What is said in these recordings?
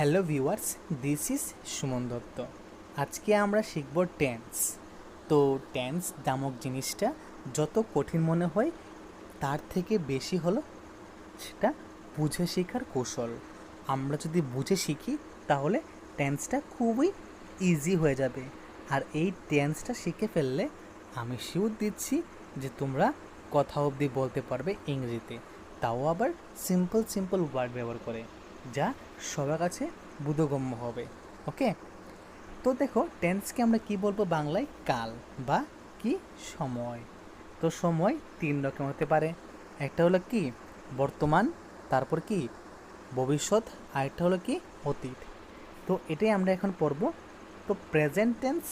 Hello viewers, this is Suman Dutta. আজকে আমরা শিখব টেন্স। তো টেন্স নামক জিনিসটা যত কঠিন মনে হয়, তার থেকে বেশি হলো সেটা বুঝে শেখার কৌশল। আমরা যদি বুঝে শিখি, তাহলে টেন্সটা খুবই ইজি হয়ে যাবে। আর এই টেন্সটা শিখে ফেললে আমি শিওর দিচ্ছি যে তোমরা কথা অবধি বলতে পারবে ইংরেজিতে। তাও আবার সিম্পল সিম্পল ওয়ার্ড ব্যবহার করে, যা সবার কাছে বোধগম্য হবে, ওকে? তো দেখো, টেন্সকে আমরা কি বলব বাংলায়? কাল বা কি সময়। তো সময় তিন রকম হতে পারে। একটা হলো কি বর্তমান, তারপর কি ভবিষ্যৎ আরেকটা হলো কি অতীত। তো এটাই আমরা এখন পড়ব। তো প্রেজেন্ট টেন্স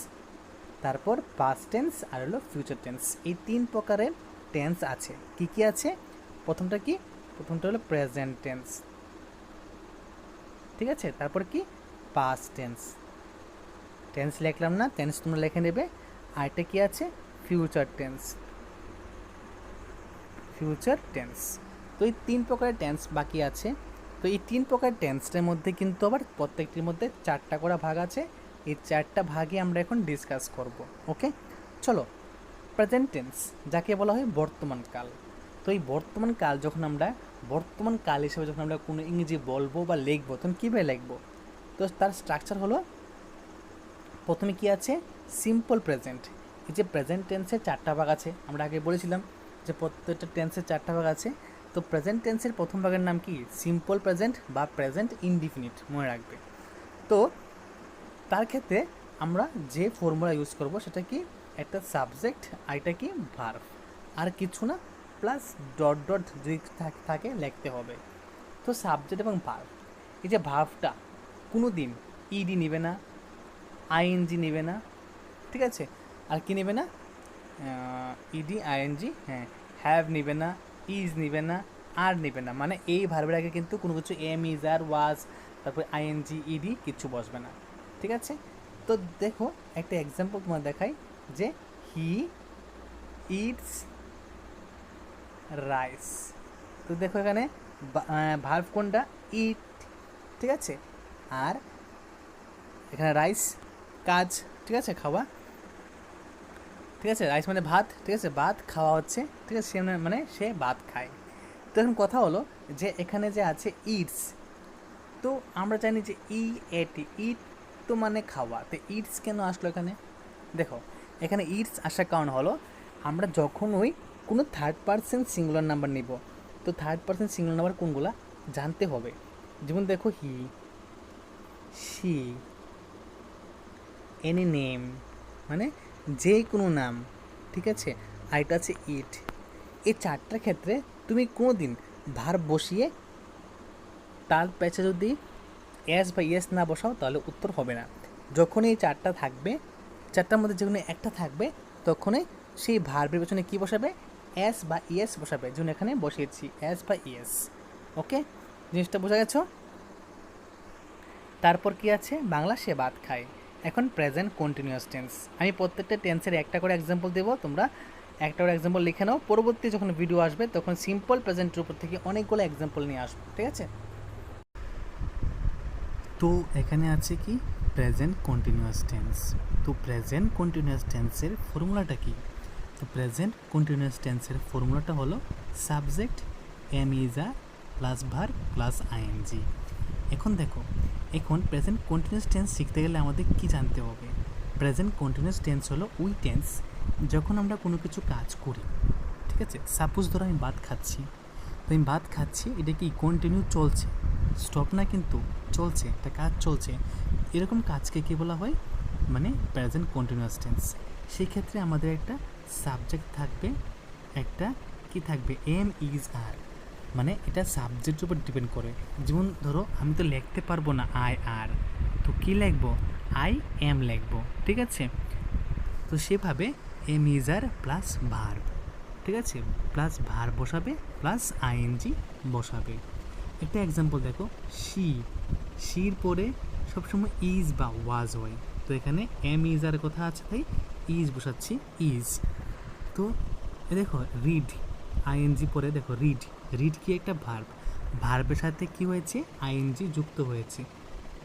তারপর পাস্ট টেন্স আর হলো ফিউচার টেন্স এই তিন প্রকারের টেন্স আছে। কি কি আছে? প্রথমটা কি? প্রথমটা হলো প্রেজেন্ট টেন্স ঠিক আছে? তারপর কি? পাস টেন্স টেন্স লিখলাম না টেন্স তোমরা লিখে নেবে। আরেকটা কি আছে? ফিউচার টেন্স ফিউচার টেন্স তো এই তিন প্রকারের টেন্স বাকি আছে। তো এই তিন প্রকার টেন্সটার মধ্যে কিন্তু আবার প্রত্যেকটির মধ্যে চারটা করে ভাগ আছে। এই চারটা ভাগে আমরা এখন ডিসকাস করব ওকে চলো প্রেজেন্ট টেন্স যাকে বলা হয় বর্তমান কাল। তো এই বর্তমান কাল যখন আমরা বর্তমান কাল হিসেবে যখন আমরা কোনো ইংরেজি বলব বা লিখব, তখন কীভাবে লিখব? তো তার স্ট্রাকচার হলো, প্রথমে কি আছে? সিম্পল প্রেজেন্ট এই যে প্রেজেন্ট টেন্সের চারটা ভাগ আছে, আমরা আগে বলেছিলাম যে প্রত্যেকটা টেন্সের চারটা ভাগ আছে। তো প্রেজেন্ট টেন্সের প্রথম ভাগের নাম কি? সিম্পল প্রেজেন্ট বা প্রেজেন্ট ইনডিফিনিট মনে রাখবে। তো তার ক্ষেত্রে আমরা যে ফর্মুলা ইউজ করব, সেটা কি? একটা সাবজেক্ট আর এটা কি? ভার্ভ আর কিছু না প্লাস ডট ডট যদি থাক- লিখতে হবে। তো সাবজেক্ট এবং ভার্ভ এই যে ভার্ভটা কোনো দিন ইডি নেবে না আইএনজি নেবে না, ঠিক আছে? আর কি নেবে না? ইডি আইএনজি হ্যাঁ হ্যাভ নেবে না ইজ নেবে না আর নেবে না। মানে এই ভার্বের আগে কিন্তু কোনো কিছু এম ইজ আর ওয়াজ তারপর আইএনজি ইডি কিচ্ছু বসবে না, ঠিক আছে? তো দেখো, একটা এক্সাম্পল তোমার দেখাই যে হি ইটস রাইস তো দেখো এখানে ভার্ভ কোনটা? ইট ঠিক আছে? আর এখানে রাইস কাজ। ঠিক আছে? খাওয়া। ঠিক আছে? রাইস মানে ভাত। ঠিক আছে? ভাত খাওয়া হচ্ছে। ঠিক আছে? সে মানে- মানে সে ভাত খায়। তো এখন কথা হলো যে এখানে যে আছে ইটস তো আমরা জানি যে ই এটি ইট তো মানে খাওয়া। তো ইটস কেন আসলো এখানে? দেখো, এখানে ইটস আসার কারণ হলো আমরা যখন ওই কোনো থার্ড পার্সন সিঙ্গুলার নাম্বার নিব। তো থার্ড পার্সন সিঙ্গুলার নাম্বার কোনগুলা? জানতে হবে। যেমন দেখো হি সি এনি নেম মানে যে কোনো নাম, ঠিক আছে? আর এটা আছে ইট এই চারটার ক্ষেত্রে তুমি কোনো দিন ভার বসিয়ে তার পেছে যদি এস বা ইয়েস না বসাও, তাহলে উত্তর হবে না। যখন এই চারটা থাকবে, চারটার মধ্যে যখন একটা থাকবে, তখনই সেই ভার্বের পেছনে কী বসাবে? এস বা ইয়েস বসাবে। যেমন এখানে বসিয়েছি। এস বা ইয়েস ওকে জিনিসটা বোঝা গেছো? তারপর কি আছে? বাংলা সে ভাত খায়। এখন প্রেজেন্ট কন্টিনিউয়াস টেন্স আমি প্রত্যেকটা টেন্সের একটা করে এক্সাম্পল দেবো। তোমরা একটা করে এক্সাম্পল লিখে নাও। পরবর্তী যখন ভিডিও আসবে, তখন সিম্পল প্রেজেন্টের উপর থেকে অনেকগুলো এক্সাম্পল নিয়ে আসব। ঠিক আছে? তো এখানে আছে কি? প্রেজেন্ট কন্টিনিউয়াস টেন্স তো প্রেজেন্ট কন্টিনিউয়াস টেন্সের ফর্মুলাটা কি? তো প্রেজেন্ট কন্টিনিউয়াস টেন্সের ফর্মুলাটা হলো subject am is are plus verb plus ING এখন দেখো, এখন প্রেজেন্ট কন্টিনিউয়াস টেন্স শিখতে গেলে আমাদের কি জানতে হবে? প্রেজেন্ট কন্টিনিউয়াস টেন্স হলো ওই টেন্স যখন আমরা কোনো কিছু কাজ করি, ঠিক আছে? সাপোজ ধরো আমি ভাত খাচ্ছি, তো আমি ভাত খাচ্ছি, এটা কি কন্টিনিউ চলছে? স্টপ না কিন্তু চলছে, একটা কাজ চলছে। এরকম কাজকে কী বলা হয়? মানে প্রেজেন্ট কন্টিনিউয়াস টেন্স সেই ক্ষেত্রে আমাদের একটা সাবজেক্ট থাকবে, একটা কি থাকবে? এম ইজ আর মানে এটা সাবজেক্টের উপর ডিপেন্ড করে। যেমন ধরো, আমি তো লিখতে পারব না আই আর তো কী লিখব? আই এম লিখব, ঠিক আছে? তো সেভাবে am is are plus verb ঠিক আছে? প্লাস ভার বসাবে প্লাস আইএনজি বসাবে। একটা এক্সাম্পল দেখো শি শির পরে সবসময় ইজ বা ওয়াজ হয়। তো এখানে এম ইজ আর কথা আছে, তাই ইজ বসাচ্ছি ইজ তো দেখো রিড আইএনজি পরে দেখো রিড রিড কি একটা ভার্ব ভার্বের সাথে কি হয়েছে? আইএনজি যুক্ত হয়েছে।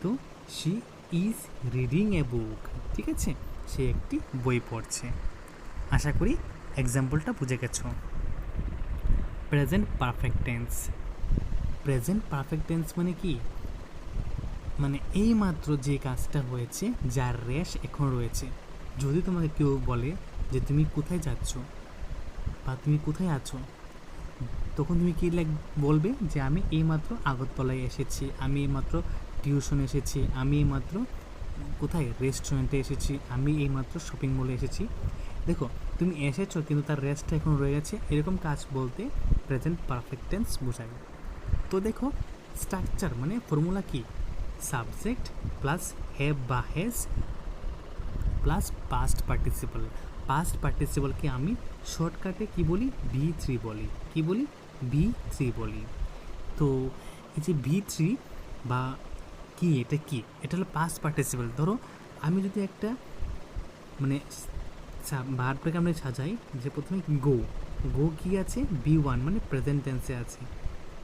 তো she is reading a book ঠিক আছে? সে একটি বই পড়ছে। আশা করি এক্সাম্পলটা বুঝে গেছো। Present perfect tense present perfect tense মানে কি? মানে এই মাত্র যে কাজটা হয়েছে, যার রেশ এখন রয়েছে। যদি তোমাকে কেউ বলে যে তুমি কোথায় যাচ্ছ বা তুমি কোথায় আছো, তখন তুমি কী লাগ বলবে যে আমি এইমাত্র আগরতলায় এসেছি, আমি এইমাত্র টিউশন এসেছি, আমি এইমাত্র কোথায় রেস্টুরেন্টে এসেছি, আমি এইমাত্র শপিং মলে এসেছি? দেখো, তুমি এসেছ কিন্তু তার রেস্টটা এখন রয়ে গেছে, এরকম কাজ বলতে প্রেজেন্ট পারফেক্ট টেন্স বোঝায়। তো দেখো স্ট্রাকচার মানে ফর্মুলা কি? সাবজেক্ট প্লাস হ্যাভ বা has plus past participle past পার্টিসিপালকে আমি শর্টকাটে কি বলি? ভি থ্রি বলি। কি বলি? ভি থ্রি বলি। তো এই যে ভি থ্রি বা কি, এটা কি? এটা হলো পাস্ট পার্টিসিপাল ধরো আমি যদি একটা মানে ভার্বটাকে আমরা সাজাই, যে প্রথমে গো গো কি আছে? বি ওয়ান মানে প্রেজেন্ট টেন্সে আছে।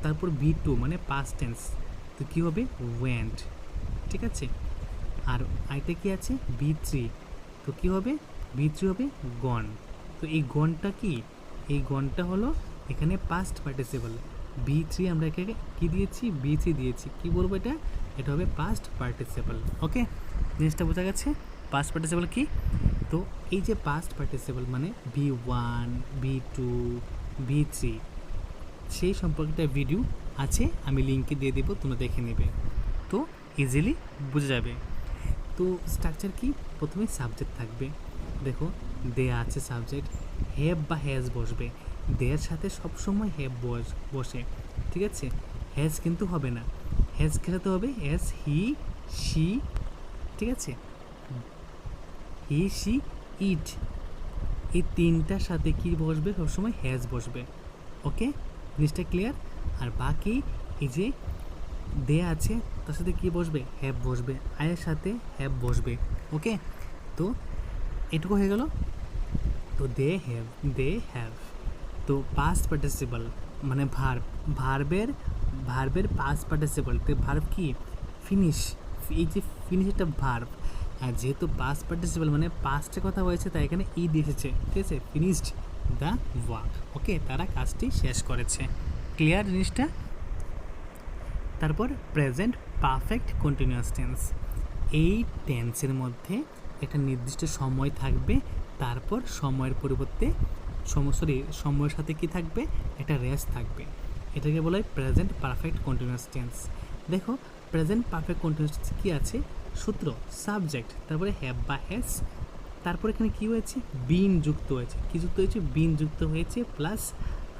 তারপর বি টু মানে পাস্ট টেন্স তো কী হবে? ওয়েন্ট ঠিক আছে? আর আইটা কি আছে? বি থ্রি তো কী হবে? বি থ্রি হবে গন তো এই গনটা কি? এই গনটা হলো এখানে পাস্ট পার্টিসিপাল বি থ্রি আমরা একে কী দিয়েছি? বি থ্রি দিয়েছি। কী বলব এটা? এটা হবে পাস্ট পার্টিসিপাল ওকে জিনিসটা বোঝা গেছে? পাস্ট পার্টিসিপাল কি? তো এই যে পাস্ট পার্টিসিপাল মানে B one B two B three সেই সম্পর্কে ভিডিও আছে, আমি লিঙ্কে দিয়ে দেবো, তোমরা দেখে নেবে। তো ইজিলি বুঝে যাবে। তো স্ট্রাকচার কি? প্রথমে সাবজেক্ট থাকবে। দেখো, দেয়া আছে সাবজেক্ট হ্যাভ বা হ্যাজ বসবে। দেয়ার সাথে সবসময় হ্যাভ বস বসে, ঠিক আছে? হ্যাজ কিন্তু হবে না। হ্যাজ খেলাতে হবে হ্যাজ হি শি ঠিক আছে? হি শি ইট এই তিনটার সাথে কি বসবে? সবসময় হ্যাজ বসবে। ওকে জিনিসটা ক্লিয়ার আর বাকি এই যে দে আছে তার সাথে কি বসবে? হ্যাভ বসবে। আয়ের সাথে হ্যাভ বসবে। ওকে? তো এটুকু হয়ে গেল। তো দে হ্যাভ দে হ্যাভ তো পাস্ট পার্টিসিপাল মানে ভার্ব ভার্বের ভার্বের পাস্ট পার্টিসিপাল তো ভার্ব কি? ফিনিশ এই যে ফিনিশ একটা ভার্ব আর যেহেতু পাস্ট পার্টিসিপাল মানে পাস্টের কথা হয়েছে, তাই এখানে ই দিয়েছে ঠিক আছে? Finished the work okay? তারা কাজটি শেষ করেছে। ক্লিয়ার জিনিসটা? তারপর প্রেজেন্ট পারফেক্ট কন্টিনিউয়াস টেন্স এই টেন্সের মধ্যে একটা নির্দিষ্ট সময় থাকবে, তারপর সময়ের পরিবর্তে সরি সময়ের সাথে কি থাকবে? একটা রেস থাকবে। এটাকে বলা হয় প্রেজেন্ট পারফেক্ট কন্টিনিউয়াস টেন্স দেখো প্রেজেন্ট পারফেক্ট কন্টিনিউয়াস কী আছে? সূত্র সাবজেক্ট তারপরে হ্যাভ বা হ্যাজ তারপর এখানে কী হয়েছে? বিন যুক্ত হয়েছে। কী যুক্ত হয়েছে? বিন যুক্ত হয়েছে প্লাস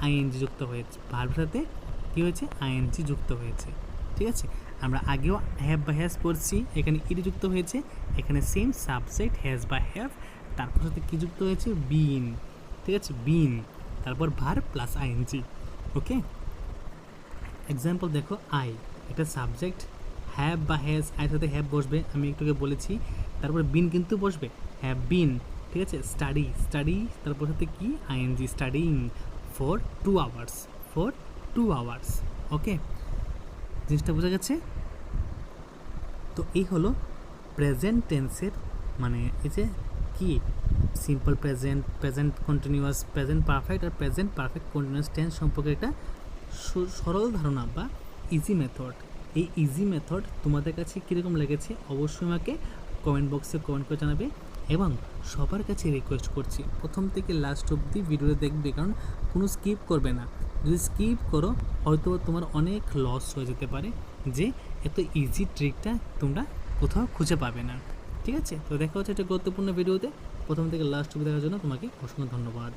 আইএনজি যুক্ত হয়েছে। ভার্বের সাথে কী হয়েছে? আইএনজি যুক্ত হয়েছে। ঠিক আছে? আমরা আগেও হ্যাভ বা হ্যাজ পড়ছি, এখানে ইডি যুক্ত হয়েছে, এখানে সেম সাবজেক্ট হ্যাজ বা হ্যাভ তারপর সাথে কী যুক্ত হয়েছে? বিন ঠিক আছে? বিন তারপর verb plus ING okay example দেখো আই এটা সাবজেক্ট হ্যাভ বা হ্যাজ আয়ের সাথে হ্যাভ বসবে, আমি একটুকে বলেছি, তারপর বিন কিন্তু বসবে হ্যাভ বিন ঠিক আছে? স্টাডি স্টাডি তারপর সাথে কি? ING studying for two hours for two hours okay জিনিসটা বোঝা গেছে? তো এই হলো প্রেজেন্ট টেন্সের মানে এই যে কি? Simple present present continuous present perfect আর প্রেজেন্ট পারফেক্ট কন্টিনিউয়াস টেন্স সম্পর্কে একটা সরল ধারণা বা ইজি মেথড এই ইজি মেথড তোমাদের কাছে কীরকম লেগেছে? অবশ্যই আমাকে কমেন্ট বক্সে কমেন্ট করে জানাবে। এবং সবার কাছে রিকোয়েস্ট করছি। প্রথম থেকে লাস্ট অবধি ভিডিওটা দেখবে, কারণ কোনো স্কিপ করবে না। যদি স্কিপ করো, হয়তো তোমার অনেক লস হয়ে যেতে পারে যে এত ইজি ট্রিকটা তোমরা কোথাও খুঁজে পাবে না। ঠিক আছে? তো দেখা হচ্ছে একটা গুরুত্বপূর্ণ ভিডিওতে প্রথম থেকে লাস্ট অবধি দেখার জন্য তোমাকে অসংখ্য ধন্যবাদ।